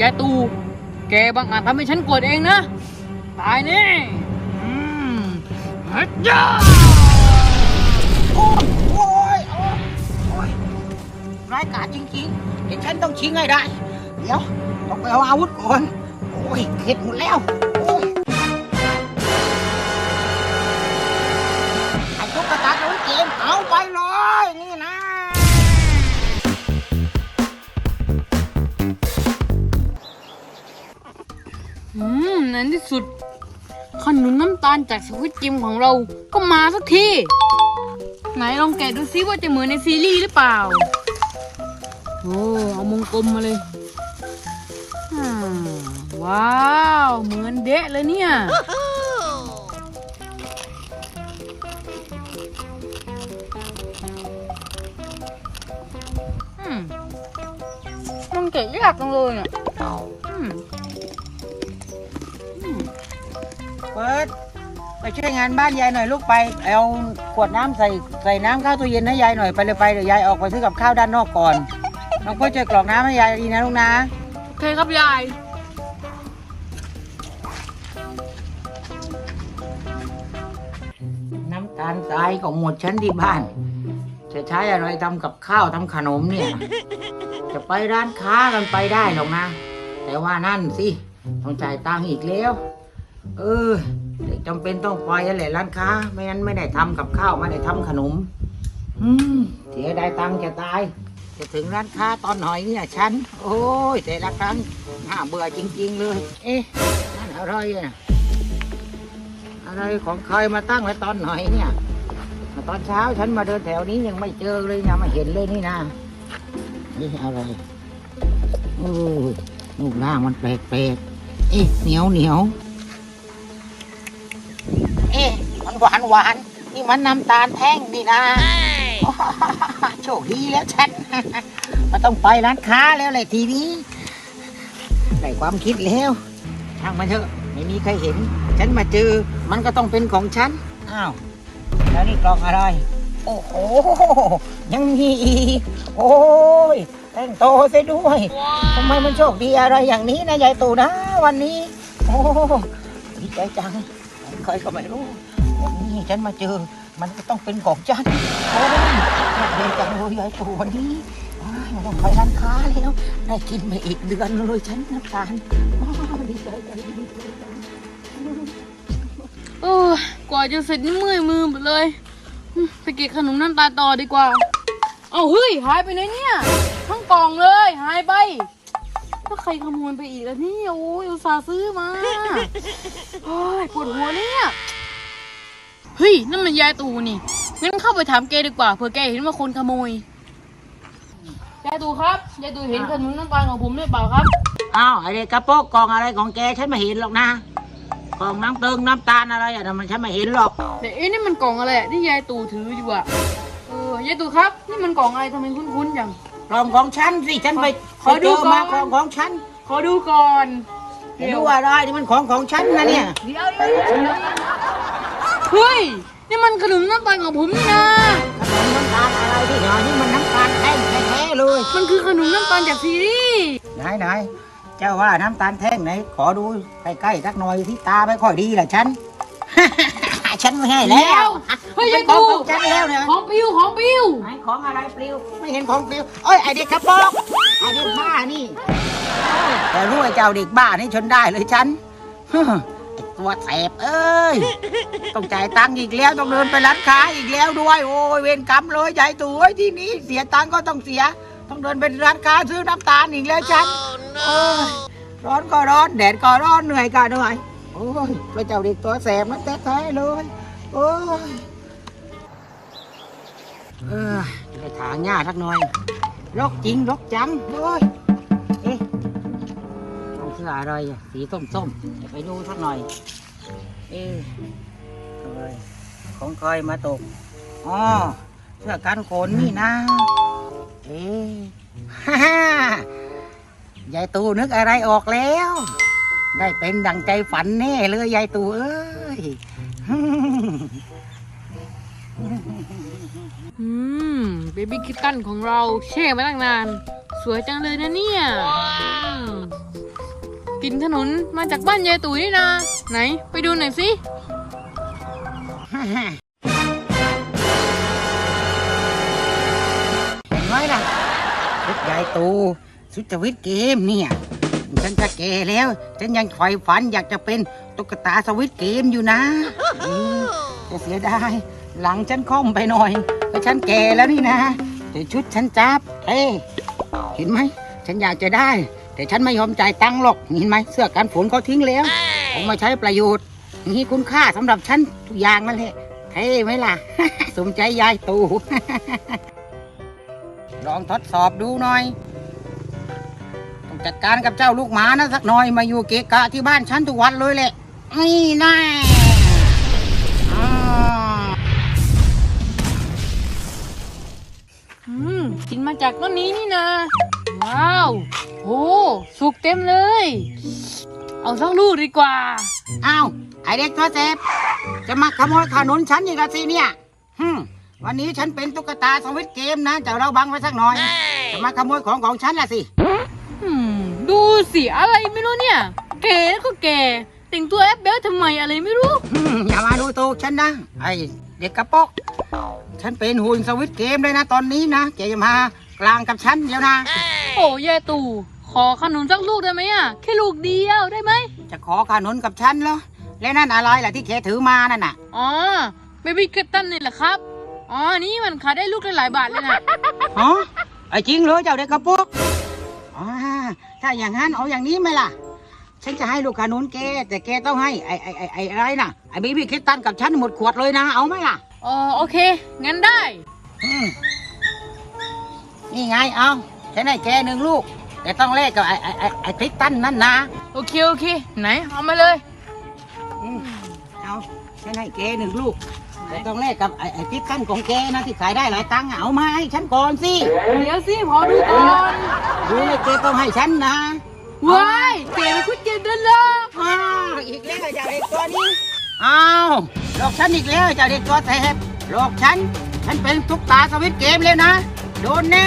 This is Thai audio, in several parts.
ยายตูแกบังอาจทำให้ฉันโกรธเองนะ ตายแนี่อืมฮัจจ้าโอ้ยโอ้ยโอ้ยโอ้ยร้ายกาจจริงๆเดี๋ยวฉันต้องชิงให้ได้ เดี๋ยว ต้องไปเอาอาวุธก่อน โอ้ยเข็ดหมดแล้ว อืมในที่สุด ขนุนน้ำตาลจากสควิตจิมของเราก็มาสักที ไหนลองแกะดูซิว่าจะเหมือนในซีรีส์หรือเปล่า โอ้เอามงกลมมาเลยว้าว เหมือนเดะเลยเนี่ยมมันแกะยากจังเลยอะ เปิดไปช่วยงานบ้านยายหน่อยลูกไปเอาขวดน้ำใส่ใส่น้ำเข้าตู้เย็นให้ยายหน่อยไปเลยไปเดี๋ยวยายออกไปซื้อกับข้าวด้านนอกก่อนน้องเพื่อจะกรอกน้ำให้ยายดีนะลูกนะ โอเคครับยาย น้ำตาลทรายของหมดฉันที่บ้าน จะใช้อะไรทำกับข้าวทำขนมเนี่ย จะไปร้านค้ากันไปได้หรอกนะ แต่ว่านั่นสิต้องจ่ายตังค์อีกแล้ว เออเด็กจำเป็นต้องไปนั่นแหละร้านค้า ไม่งั้นไม่ได้ทำกับข้าวไม่ได้ทำขนม อืมเสียได้ตังค์จะตาย จะถึงร้านค้าตอนหน่อยเนี่ยฉัน โอ้ยแต่ละครั้งน่าเบื่อจริง ๆ เลย เอ๊ะนั่นอะไรอะอะไรของใครมาตั้งไว้ตอนหน่อยเนี่ยตอนเช้าฉันมาเดินแถวนี้ยังไม่เจอเลยนะไม่เห็นเลยนี่นะนี่อะไรโอ้ยรูปร่างมันแปลกๆเอ๊ะเหนียวเหนียว หวานหวานนี่มันน้ำตาลแท่งนี่นะโชคดีแล้วฉันมาต้องไปร้านค้าแล้วเลยทีนี้ได้ความคิดแล้วช่างมันเถอะไม่มีใครเห็น ฉันมาเจอมันก็ต้องเป็นของฉันอ้าวแล้วนี่กล่องอะไร โอ้โหยังมีอีกโอ้ยแต่งโตซะด้วยทำไมมันโชคดีอะไรอย่างนี้นะยายตู่นะวันนี้ โอ้ดีใจจังใครก็ไม่รู้วั นนี้ฉันมาเจอ มันก็ต้องเป็นของฉันโอ้ยดีจังเลยยายตู่วันนี้ไม่ต้องไปร้านค้าแล้ว ได้กินมาอีกเดือนเลยฉันน้ำตาลดีใจจังโอ้กว่าจะเสร็จนี่เมื่อยมือหมดเลย ไปเก็บขนมน้ำตาต่อดีกว่า เอาเฮ้ย หายไปไหนเนี่ย ทั้งกล่องเลย หายไปถ้าใครขโมยไปอีกแล้วนี่ โอ้ยอุตส่าห์ซื้อมา โอ้ยปวดหัวเนี่ย เฮ้ยนั่นมันยายตูนี่งั้นเข้าไปถามแกดีกว่าเผื่อแกเห็นว่าคนขโมยยายตูครับยายตูเห็นขนมน้ำตาลของผมหรือเปล่าครับอ้าวไอเด็กกระโปรงกล่องอะไรของแกฉันไม่เห็นหรอกนะกล่องน้ำเติงน้ำตาลอะไรอะนะมันฉันไม่เห็นหรอกแต่เอ๊ะนี่มันกล่องอะไรอะที่ยายตู่ถืออยู่อะเออยายตู่ครับ นี่มันกล่องอะไรทำไมคุ้นๆจัง กล่องของฉันสิฉันไปขอดูไปเจมาก่อนกล่องของฉันขอดูก่อนไม่รู้อะไรนี่มันของของฉันนะเนี่ย เดี๋ยวเดี๋ยวเดี๋ยว เฮ้ย นี่มันขนมน้ำตาลของผมนี่นะ ขนมน้ำตาลอะไรที่หน่อยนี่มันน้ำตาลแท่งแท้ๆเลย มันคือขนมน้ำตาลจากซีรีส์ไหนไหนเจ้าว่าน้ำตาลแท่งไหน ขอดูใกล้ๆสักหน่อยที่ตาไม่ค่อยดีแหละฉัน ฉันไม่ให้แล้วเฮ้ยเป็ยานยของตู่ของฉันแล้วเนี่ย ของปิวของปิวไหนของอะไรปลิวไม่เห็นของปลิวเอ้ยไอเด็กกระโปรงไอเด็กบ้านี่แต่รู้ไอ้เจ้าเด็กบ้านี่ชนได้เลยฉันฮึ่มไอ้ ตัวแสบเอ้ย ต้องจ่ายตังค์อีกแล้วต้องเดินไปร้านค้าอีกแล้วด้วยโอ้ยเวรกรรมเลยใหญ่ตัวที่นี้เสียตังค์ก็ต้องเสีย ต้องเดินไปร้านค้าซื้อน้ำตาลอีกแล้วฉันโอ้ยร้อนก็ร้อนแดดก็ร้อนเหนื่อยก็เหนื่อยโอ้ยพระเจ้าเด็กตัวแสบนั่นแท้ๆเลยโอ้ยเออไปถางหญ้าสักหน่อยรกจริงรกจังโอ้ยเอ๊ะต้ ออะไรอะสีส้มๆเดี๋ยวไปดูสักหน่อย เออยของใครมาตกอ๋อเสื้อกันฝนนี่นะเอ๊ฮ่าฮ่ายายตูนึกอะไรออกแล้ว ได้เป็นดังใจฝันแน่เลยยายตูเอ้ยอืมเบบี้คิตตันของเราแช่มาตั้งนาน สวยจังเลยนะเนี่ย กินขนุนมาจากบ้านยายตุ๋ยนี่นะ ไหนไปดูหน่อยสิ เห็นไหมล่ะชุดใหญ่ตูชุดจวิตเกมเนี่ยฉันจะแก่แล้ว ฉันยังใฝ่ฝันอยากจะเป็นตุ๊กตาสวิตเกมอยู่นะอืมจะเสียดายหลังฉันค่อมไปหน่อยเพราะฉันแก่แล้วนี่นะแต่ชุดฉันจับเอ้เห็นไหม ฉันอยากจะได้ แต่ฉันไม่ยอมจ่ายตังค์หรอกเห็นไหมเสื้อกันฝนเขาทิ้งแล้วเอามาใช้ประโยชน์มีคุณค่าสำหรับฉันทุกอย่างนั่นแหละเท่ไหมล่ะ สมใจยายตูลองทดสอบดูหน่อย ต้องจัดการกับเจ้าลูกหมานะสักหน่อยมาอยู่เกะกะที่บ้านฉันทุกวันเลยแหละ นี่แน่อ่าอืมกินมาจากต้นนี้นี่นะ ว้าว โอ้สุกเต็มเลย เอาสักลูกดีกว่า อ้าวไอเด็กตัวเสพจะมาขโมยขนุนฉันอีกแล้วสิเนี่ยฮึมวันนี้ฉันเป็นตุ๊กตาสวิตเกมนะจะเราบังไว้สักหน่อย จะมาขโมยของของฉันละสิอืมดูสิอะไรไม่รู้เนี่ยแกแล้วก็แกแต่งตัวแอปเบลทำไมอะไรไม่รู้อืมอย่ามาดูถูกฉันนะไอเด็กกระปอกฉันเป็นหุ่นสวิตเกมเลยนะตอนนี้นะแกจะมากลางกับฉันเดี๋ยวนะ โอ้ยายตู่ ขอขนุนสักลูกได้ไหมอะแค่ลูกเดียวได้ไหมจะขอขนุนกับฉันเหรอ แล้วนั่นอะไรล่ะที่แกถือมานั่นน่ะ อ๋อเบบี้เกตตันนี่แหละครับ อ๋อ นี่มันขายได้ลูกละหลายบาทเลยนะฮะไอ้จริงเหรอเจ้าเด็กกระปอกอ๋อถ้าอย่างนั้นเอาอย่างนี้ไหมล่ะ ฉันจะให้ลูกขนุนแกแต่แกต้องให้ไอ้ไอ้ไอ้ไอ้อะไรน่ะ ไอ้บีบี้คิดตันกับฉันหมดขวดเลยนะ เอาไหมล่ะ อ๋อโอเค งั้นได้ อืมนี่ไง เอาฉันให้แกหนึ่งลูก แต่ต้องแลกกับไอ้ไอ้ไอ้ไอ้คริสตันนั่นนะ โอเคโอเคไหนเอามาเลย อืมเอาฉันให้แกหนึ่งลูกแต่ต้องแลกกับไอ้ไอ้คริสตันของแกนะที่ขายได้หลายตังค์อะเอามาให้ฉันก่อนสิเดี๋ยวสิพอดูก่อนดูเลยแกต้องให้ฉันนะว้ายเก๋ไปคุดเจ็บเดินเลยอ้าวอีกแล้วเจ้าเด็กตัวนี้อ้าวหลอกฉันอีกแล้วเจ้าเด็กตัวแสบหลอกฉัน ฉันเป็นทุกตาสวิตเกมแล้วนะ โดนแน่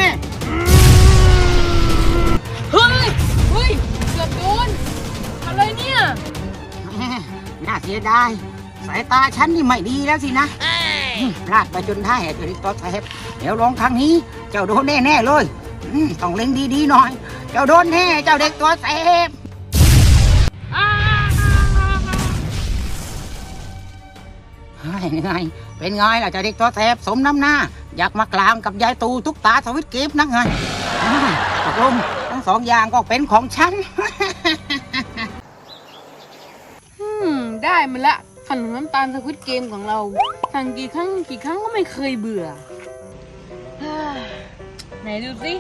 เฮ้ย เฮ้ย เกือบโดนอะไรเนี่ย แหม่น่าเสียดาย สายตาฉันนี่ไม่ดีแล้วสินะอืมพลาดไปจนได้เจ้าเด็กตัวแสบเดี๋ยวลองครั้งนี้ เจ้าโดนแน่ๆเลยอืมต้องเล็งดีๆหน่อย เจ้าโดนแน่ เจ้าเด็กตัวแสบอ้าเฮ้ยนี่ไง เป็นไงล่ะเจ้าเด็กตัวแสบสมน้ำหน้า อยากมากลางกับยายตูทุกตาสวิตเกมนักไงอ่าตกลงทั้ง สองอย่างก็เป็นของฉัน อืม ได้มาละขนมน้ำตาลสควิตเกมของเราสั่งกี่ครั้งกี่ครั้งก็ไม่เคยเบื่อฮ้ยไหนดูสิ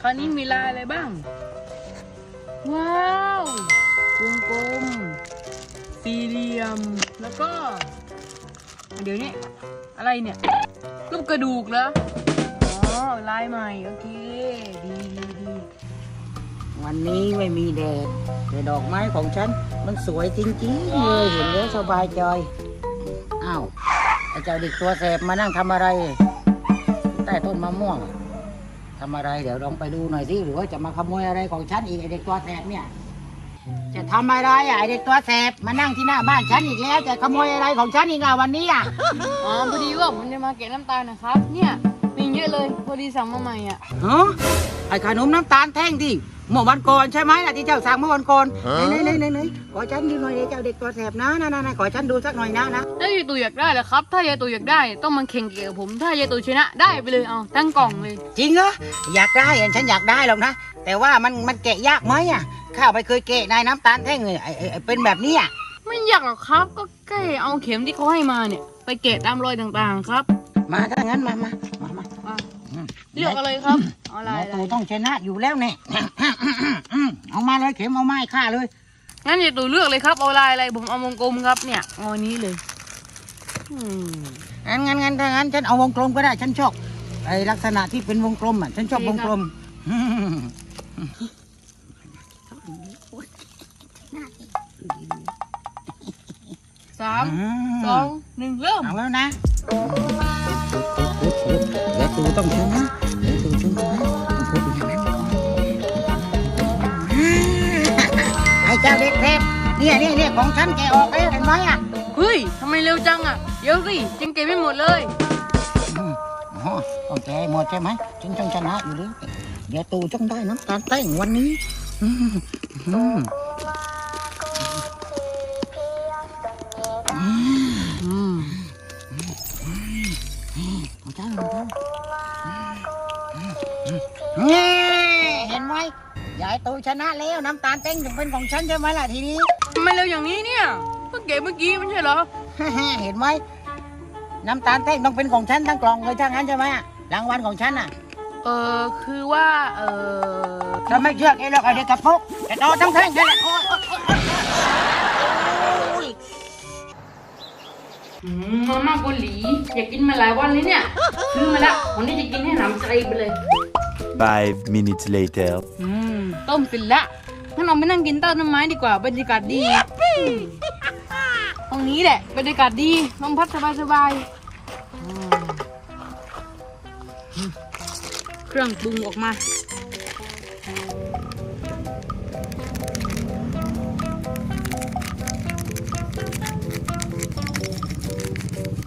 คราวนี้มีลายอะไรบ้าง ว้าววงกลม สี่เหลี่ยม แล้วก็ เดี๋ยวนี้ อะไรเนี่ย รูปกระดูกเหรอ อ๋อ ลายใหม่ โอเคดีดีดี วันนี้ไม่มีแดดแต่ดอกไม้ของฉัน มันสวยจริงๆเลยเห็นแล้วสบายใจอ้าวไอ้เจ้าเด็กตัวแสบมานั่งทำอะไร ใต้ต้นมะม่วงอะทำอะไร เดี๋ยวลองไปดูหน่อยสิหรือว่าจะมาขโมยอะไรของฉันอีกไอเด็กตัวแสบเนี่ย จะทำอะไรอะไอเด็กตัวแสบมานั่งที่หน้าบ้านฉันอีกแล้ว จะขโมยอะไรของฉันอีกอะวันนี้อะอ๋อพอดีว่าผมจะมาเก็บน้ำตาลนะครับ เนี่ยมีเยอะเลยพอดีสั่งมาใหม่อะฮะไอขนมน้ำตาลแท่งที่ เมื่อวันก่อนใช่ไหมล่ะที่เจ้าสั่งเมื่อวันก่อนไหนไหนไหนไหนขอฉันดูหน่อยดิเจ้าเด็กตัวแสบนะนะนะนะขอฉันดูสักหน่อยนะนะถ้ายายตู่อยากได้เหรอครับ ถ้ายายตู่อยากได้ต้องมาแข่งเกี่ยวกับผม ถ้ายายตู่ชนะได้ไปเลยเอาตั้งกล่องเลย จริงเหรออยากได้อะฉันอยากได้หรอกนะ แต่ว่ามันมันแกะยากไหมอะข้าไปเคยแกะในน้ำตาลแท่งเลยไอ้ไอ้ไอ้เป็นแบบนี้อะไม่อยากหรอกครับ ก็แค่เอาเข็มที่เขาให้มาเนี่ย ไปแกะตามรอยต่างๆครับ มาถ้างั้นมามามามาอะอืม เลือกอะไรครับเอาอะไรหมออะไรตูต้องชนะอยู่แล้วเนี่ยอืมเอามาเลยเข็มเอาไม้ฆ่าเลย งั้นยายตู่เลือกเลยครับเอาลายอะไรผมเอาวงกลมครับเนี่ยเอาอันนี้เลยอืมงั้นงั้นงั้นถ้างั้นฉันเอาวงกลมก็ได้ฉันชอบไอ้ลักษณะที่เป็นวงกลมอะฉันชอบวงกลมอืมสามสองหนึ่งเริ่มเอาแล้วนะเดี๋ยว ต้องชนะเดี๋ยวตูชนะต้องพูดอย่างนั้นก่อนไอ้ใจจ้าเด็กเทพเนี่ยเนี่ยเนี่ยของฉันแกออกแล้วเห็นไหมอะเฮ้ยทำไมเร็วจังอะ เดี๋ยวสิยังเก็บไม่หมดเลยอ๋อต้องแกหมดใช่ไหมฉันต้องชนะอยู่เลยเดี๋ยวตูต้องได้น้ำตาลแป้งวันนี้ อืม ตูชนะแล้วน้ำตาลแป้งถึงเป็นของฉันใช่ไหมล่ะทีนี้ ทำไมเร็วอย่างนี้เนี่ยเพิ่งเก็บเมื่อกี้ไม่ใช่เหรอ เห็นไหมน้ำตาลแป้งต้องเป็นของฉันทั้งกล่องเลยถ้างั้นใช่ไหมรางวัลของฉันอะเออคือว่าเออถ้าไม่เชื่อแกหรอกเอาเด็กกระปุกแต่โตทั้งแท่งแค่แหละโอ๊ยโอ๊ยโอ๊ยอืมมาม่าเกาหลีอยากกินมาหลายวันเลยเนี่ยซื้อมาละวันนี้จะกินให้หนำใจไปเลย Five minutes later. อืม ต้มเสร็จละงั้นเราไปนั่งกินใต้ต้นไม้ดีกว่า บรรยากาศดีตรงนี้แหละ บรรยากาศดีลมพัดสบายสบายๆอืมเครื่องปรุงออกมา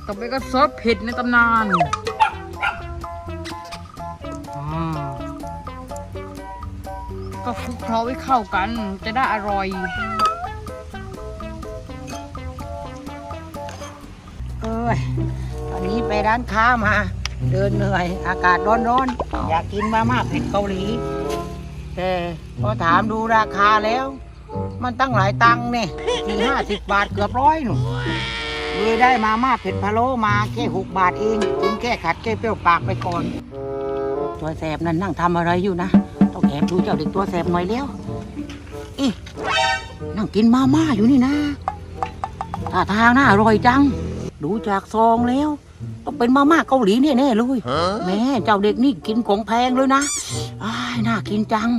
ต่อไปก็ซอสเผ็ดในตำนาน ก็คลุกเคล้าให้เข้ากัน จะได้อร่อย เอ้ยวันนี้ไปร้านค้ามา เดินเหนื่อย อากาศร้อนๆ อยากกินมาม่าเผ็ดเกาหลี แต่พอถามดูราคาแล้ว มันตั้งหลายตังค์เนี่ยสี่ห้าสิบบาทเกือบร้อยหนูเลยได้มาม่าเผ็ดพะโล้มาแค่หกบาทเองกินแค่ขัดแก้เปรี้ยวปากไปก่อน ตัวแสบนั่นนั่งทำอะไรอยู่นะ แอบดูเจ้าเด็กตัวแสบหน่อยแล้วอีนั่งกินมาม่าอยู่นี่นะท่าทางน่าอร่อยจัง ดูจากซองแล้ว ต้องเป็นมาม่าเกาหลีแน่ๆเลยแม่เจ้าเด็กนี่กินของแพงเลยนะอ้ายน่ากินจัง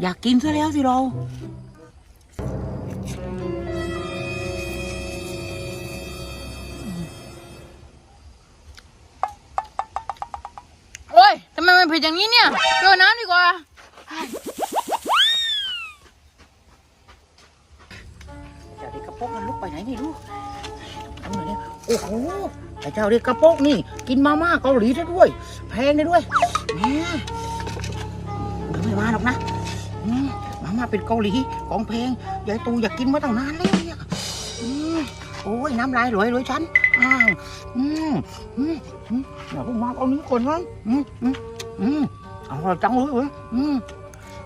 อยากกินซะแล้วสิเราโอ้ยทำไมมันเผ็ดอย่างนี้เนี่ยเติมน้ำดีกว่า เจ้าเด็กกระโปงมันลุกไปไหนไม่รู้ทำหน่อยเนี่ยโอ้โหไอ้เจ้าเด็กกระโปงนี่ กินมาม่าเกาหลีซะด้วย แพงเลยด้วยแม่มันไม่มาหรอกนะอืมมาม่าเป็นเกาหลีของแพงยายตูอยากกินมาตั้งนานแล้วเนี่ยอืมโอ้ยน้ำลายไหลเลยฉันอ้าวอืมอืมอืมเดี๋ยวผมมาเอานี้ก่อนนะอืมอืมอืมอร่อยจังเลยเว้ยอืม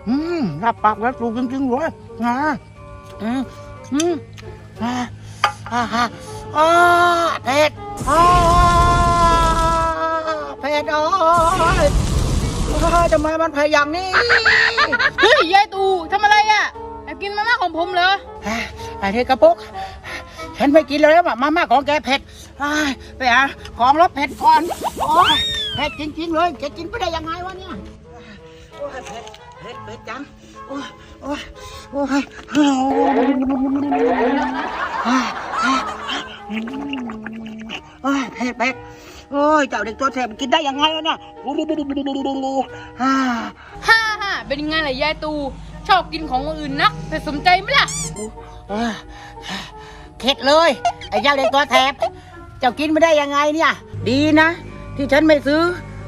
อืมรับปากแล้วตูจริงๆเลยนะอืมอืมอ่าอ่าอ่าอ่าเผ็ดอ่าเผ็ดโอ้ยอ่าทำไมมันเผ็ดอย่างนี้เฮ้ยยายตูทำอะไรอะอยากกินมาม่าของผมเหรออ่าไอ้เทกระปุกฉันไม่กินแล้วอะมาม่าของแกเผ็ดอ่าไปหาของรสเผ็ดก่อนโอ้ยเผ็ดจริงๆเลยแกกินไปได้ยังไงวะเนี่ยโอ้ยเผ็ด เผ็ดเผ็ดจังโอ้ยโอ้ยโอ้ยโอ้ยโอ้ยเผ็ดเผ็ดโอ้ยเจ้าเด็กตัวแสบกินได้ยังไงวะเนี่ยอ่าฮ่าฮ่าเป็นยังไงล่ะยายตูชอบกินของคนอื่นนักแต่สนใจไหมล่ะเข็ดเลยไอ้เจ้าเด็กตัวแสบเจ้ากินไม่ได้ยังไงเนี่ย ดีนะ ที่ฉันไม่ซื้อ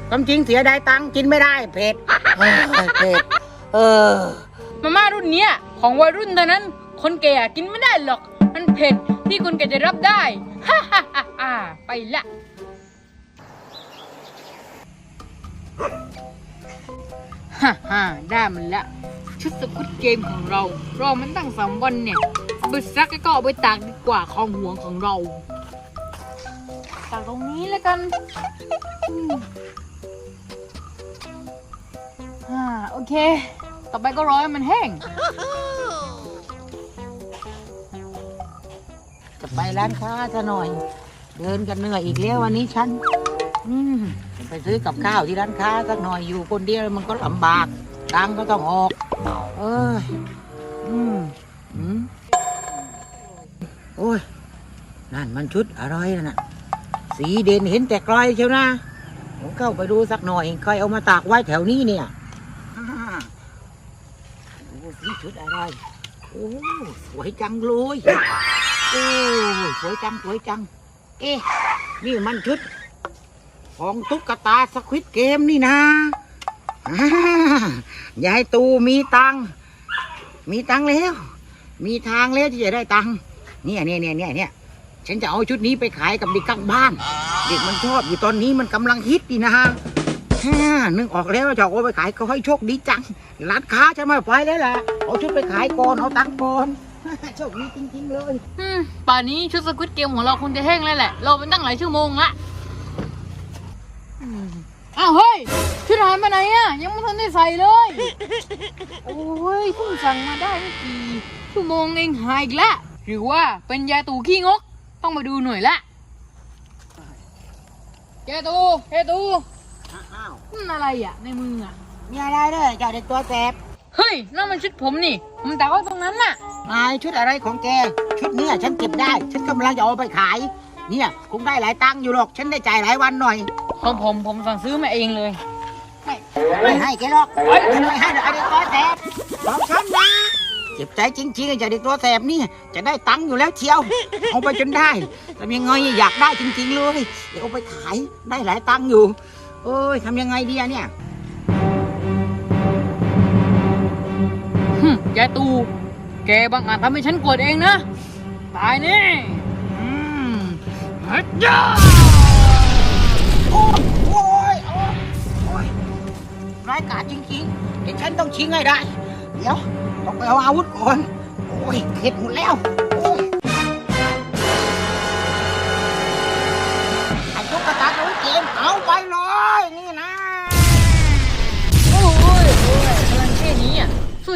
ความจริงเสียดายตังค์กินไม่ได้เผ็ดเผ็ด เออ มาม่ารุ่นเนี้ยของวัยรุ่นเท่านั้น คนแก่กินไม่ได้หรอก มันเผ็ดที่คนแก่จะรับได้ ฮ่าฮ่าฮ่าฮ่าไปละ ฮ่าฮ่าได้มันละ ชุดสกุตเกมของเรา รอมันตั้งสามวันเนี่ยเอาไปซักแล้วก็เอาไปตากดีกว่าของห่วงของเรา ตากตรงนี้แล้วกันอืม โอเค ต่อไปก็รอให้มันแห้ง จะไปร้านค้าซะหน่อย เดินกันเหนื่อยอีกแล้ววันนี้ฉัน อืมไปซื้อกับข้าวที่ร้านค้าสักหน่อยอยู่คนเดียวมันก็ลำบากตังค์ก็ต้องออก เอ้ยอืมอืมโอ้ยนั่นมันชุดอะไรนะ่ะ สีเด่นเห็นแต่ไกลเชียวนะผมเข้าไปดูสักหน่อย ใครเอามาตากไว้แถวนี้เนี่ยอ่าดูสิ ชุดอะไร โอ้ สวยจังเลย โอ้ สวยจัง สวยจัง เอ๊ะ นี่มันชุด ของตุ๊กตาสควิตเกมนี่นะอ่ายายตูมีตัง มีตังแล้ว มีทางแล้วที่จะได้ตัง เนี่ยเนี่ยเนี่ยเนี่ยเนี่ยฉันจะเอาชุดนี้ไปขายกับเด็กข้างบ้าน เด็กมันชอบอยู่ตอนนี้มันกำลังฮิตดีนะฮะ ฮ่านึกออกแล้วจะเอาไปขายก็ให้โชคดีจัง ร้านค้าจะไม่ไปแล้วล่ะ เอาชุดไปขายก่อน เอาตังค์ก่อน โชคดีจริง ๆ เลย อืมป่านนี้ชุดสควิตเกมของเราคงจะแห้งแล้วแหละ เราเป็นตั้งหลายชั่วโมงละอืมอ้าวเฮ้ย ชุดหายมาไหนอะ ยังไม่ทันได้ใส่เลย โอ้ยเพิ่งสั่งมาได้ไม่กี่ชั่วโมงเองหายอีกแล้วหรือว่าเป็นยาตู่ขี้งก ต้องมาดูหน่อยละยาตู่ยาตู่ อ้าวนั่นอะไรอะ ในมืออะ มีอะไรเด้อเจ้าเด็กตัวแสบเฮ้ยนั่นมันชุดผมนี่ ผมแต่ว่าตรงนั้นน่ะ นายชุดอะไรของแก ชุดเนี้ยฉันเก็บได้ ฉันกำลังจะเอาไปขาย เนี่ยคงได้หลายตังค์อยู่หรอก ฉันได้จ่ายหลายวันหน่อย ของผมผมสั่งซื้อมาเองเลย ไม่ให้แกหรอกฉันไม่ให้หรอกไอ้เด็กตัวแสบบอกฉันนะเจ็บใจจริงๆไอ้เจ้าเด็กตัวแสบนี่ จะได้ตังค์อยู่แล้วเชียว เอาไปจนได้ทำยังไงอยากได้จริงๆเลยเดี๋ยวเอาไปขายได้หลายตังค์อยู่ เอ้ยทำยังไงดีอะเนี่ยหึยายตู แกบังอาจทำให้ฉันโกรธเองนะ ตายแน่อืมฮัจจ้าโอ้ยโอ้ยโอ้ยโอ้ยร้ายกาจจริงๆเดี๋ยวฉันต้องชิงให้ได้ เดี๋ยว ต้องไปเอาอาวุธก่อน โอ้ยเข็ดหมดแล้ว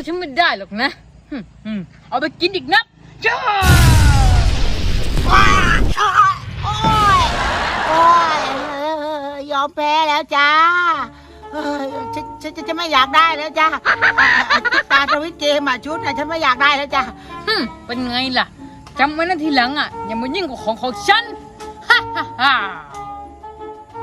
ฉันไม่ได้หรอกนะหึหึเอาไปกินอีกนับจ้าว้าโอ้ยโอ้ยเออยอมแพ้แล้วจ้าเอ้ยฉันฉันฉันจะไม่อยากได้แล้วจ้าตุ๊กตาสวิตช์เกมอะชุดอะฉันไม่อยากได้แล้วจ้าหึเป็นไงล่ะจำไว้นะทีหลังอะอย่ามายิ่งกว่าของของฉันฮ่าฮ่าฮ่า